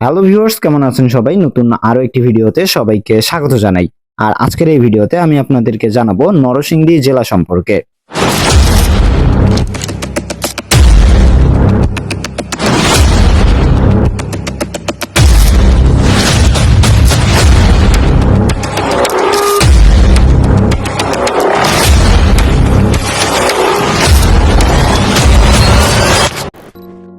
Hello viewers কেমন আছেন সবাই? নতুন আরও একটি ভিডিওতে সবাইকে স্বাগত জানাই। আর আজকের এই ভিডিওতে আমি আপনাদেরকে জানাব নরসিংদী জেলা সম্পর্কে।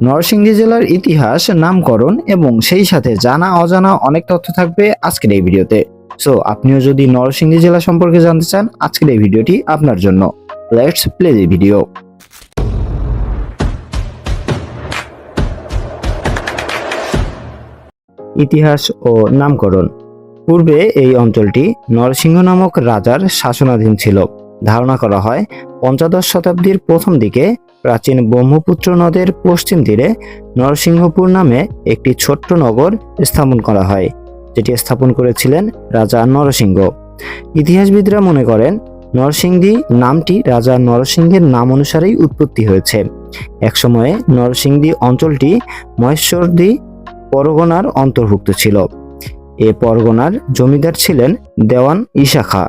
নরসিংদী জেলার ইতিহাস, নামকরণ এবং সেই সাথে জানা, অজানা অনেক তথ্য থাকবে আজকের এই ভিডিওতে। সো আপনিও যদি নরসিংদী জেলা সম্পর্কে জানতে চান, আজকের এই ভিডিওটি আপনার জন্য। লেটস প্লে দি ভিডিও ইতিহাস ও নামকরণ। পূর্বে এই অঞ্চলটি নরসিংহ নামক রাজার শাসনাধীন ছিল। ধারণা করা হয়, পঞ্চদশ শতাব্দীর প্রথম দিকে প্রাচীন ব্রহ্মপুত্র নদের পশ্চিম তীরে নরসিংহপুর নামে একটি ছোট্ট নগর স্থাপন করা হয়, যেটি স্থাপন করেছিলেন রাজা নরসিংহ। ইতিহাসবিদরা মনে করেন নরসিংদী নামটি রাজা নরসিংহের নাম অনুসারেই উৎপত্তি হয়েছে। একসময়ে নরসিংদী অঞ্চলটি মহেশ্বরদী পরগনার অন্তর্ভুক্ত ছিল। এ পরগনার জমিদার ছিলেন দেওয়ান ইশাখা।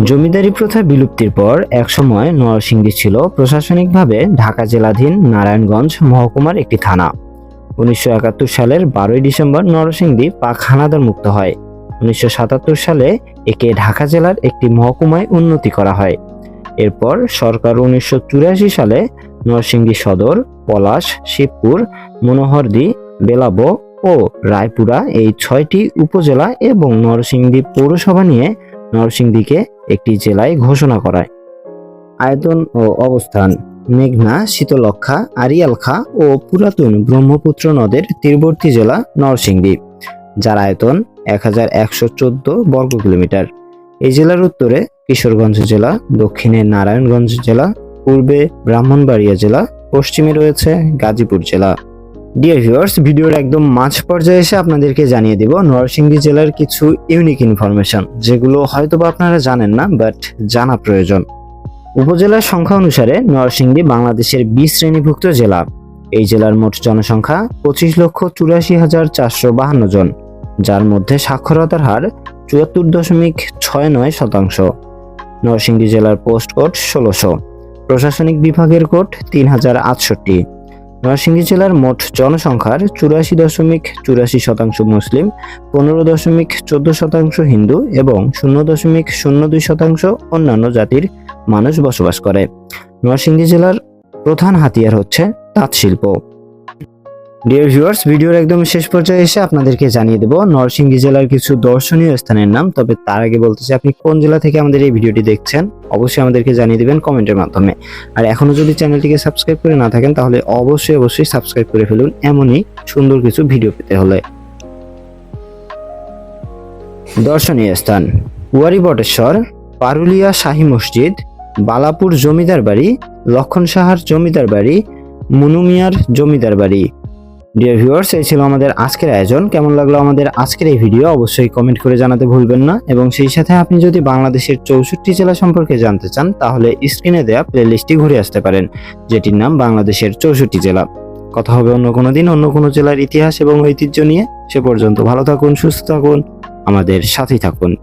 জমিদারি প্রথা বিলুপ্তির পর একসময় নরসিংদী ছিল প্রশাসনিকভাবে ঢাকা জেলাধীন নারায়ণগঞ্জ মহকুমার একটি থানা। উনিশশো একাত্তর সালের বারোই ডিসেম্বর নরসিংদী পাক হানাদার মুক্ত হয়। উনিশশো সাতাত্তর সালে একে ঢাকা জেলার একটি মহকুমায় উন্নতি করা হয়। এরপর সরকার উনিশশো চুরাশি সালে নরসিংদী সদর, পলাশ, শিবপুর, মনোহরদী, বেলাবো ও রায়পুরা এই ছয়টি উপজেলা এবং নরসিংদী পৌরসভা নিয়ে নরসিংদীকে একটি জেলায় ঘোষণা করায়। আয়তন ও অবস্থান, মেঘনা শীতলক্ষা আরিয়ালখা ও পুরাতন ব্রহ্মপুত্র নদের তীরবর্তী জেলা নরসিংদী, যার আয়তন এক হাজার একশো চোদ্দ বর্গ কিলোমিটার। এই জেলার উত্তরে কিশোরগঞ্জ জেলা, দক্ষিণে নারায়ণগঞ্জ জেলা, পূর্বে ব্রাহ্মণবাড়িয়া জেলা, পশ্চিমে রয়েছে গাজীপুর জেলা। ডিয়ার ভিউয়ার্স ভিডিওর একদম মাঝ পর্যায়ে এসে আপনাদেরকে জানিয়ে দিব নরসিংদী জেলার কিছু ইউনিক ইনফরমেশন যেগুলো হয়তোবা আপনারা জানেন না বাট জানা প্রয়োজন। উপজেলার সংখ্যা অনুসারে নরসিংদী বাংলাদেশের বি শ্রেণীভুক্ত জেলা। এই জেলার মোট জনসংখ্যা পঁচিশ লক্ষ চুরাশি হাজার চারশো বাহান্ন জন, যার মধ্যে সাক্ষরতার হার চুয়াত্তর দশমিক ছয় নয় শতাংশ। নরসিংদী জেলার পোস্ট কোড ষোলোশো। প্রশাসনিক বিভাগের কোড তিন হাজার আটষট্টি। নরসিংদী জেলার মোট জনসংখ্যার চুরাশি দশমিক চুরাশি শতাংশ মুসলিম, পনেরো দশমিক চোদ্দ শতাংশ হিন্দু এবং শূন্য দশমিক শূন্য দুই শতাংশ অন্যান্য জাতির মানুষ বসবাস করে। নরসিংদী জেলার প্রধান হাতিয়ার হচ্ছে তাঁত শিল্প ডিয়ার ভিউয়ার্স ভিডিওর একদম শেষ পর্যায়ে এসে আপনাদেরকে জানিয়ে দেব, নরসিংদী জেলার কিছু দর্শনীয় স্থানের নাম। তবে তার আগে বলতে চাই, আপনি কোন জেলা থেকে আমাদের এই ভিডিওটি দেখছেন? অবশ্যই আমাদেরকে জানিয়ে দেবেন কমেন্টের মাধ্যমে। আর এখনও যদি চ্যানেলটিকে সাবস্ক্রাইব করে না থাকেন, তাহলে অবশ্যই অবশ্যই সাবস্ক্রাইব করে ফেলুন, এমনই সুন্দর কিছু ভিডিও পেতে হলে। দর্শনীয় স্থান ওয়ারি বটেশ্বর পারুলিয়া শাহী মসজিদ, বালাপুর জমিদার বাড়ি, লক্ষণ সাহার জমিদার বাড়ি, মুনুমিয়ার জমিদার বাড়ি। ডিয়ার ভিউয়ার্স এই ছিল আমাদের আজকের আয়োজন। কেমন লাগল আমাদের আজকের এই ভিডিও অবশ্যই কমেন্ট করে জানাতে ভুলবেন না। এবং সেই সাথে আপনি যদি বাংলাদেশের চৌষট্টি জেলা সম্পর্কে জানতে চান, তাহলে স্ক্রিনে দেওয়া প্লেলিস্টটি ঘুরে আসতে পারেন, যেটির নাম বাংলাদেশের চৌষট্টি জেলা। কথা হবে অন্য কোনো দিন, অন্য কোনো জেলার ইতিহাস এবং ঐতিহ্য নিয়ে। সে পর্যন্ত ভালো থাকুন, সুস্থ থাকুন, আমাদের সাথেই থাকুন।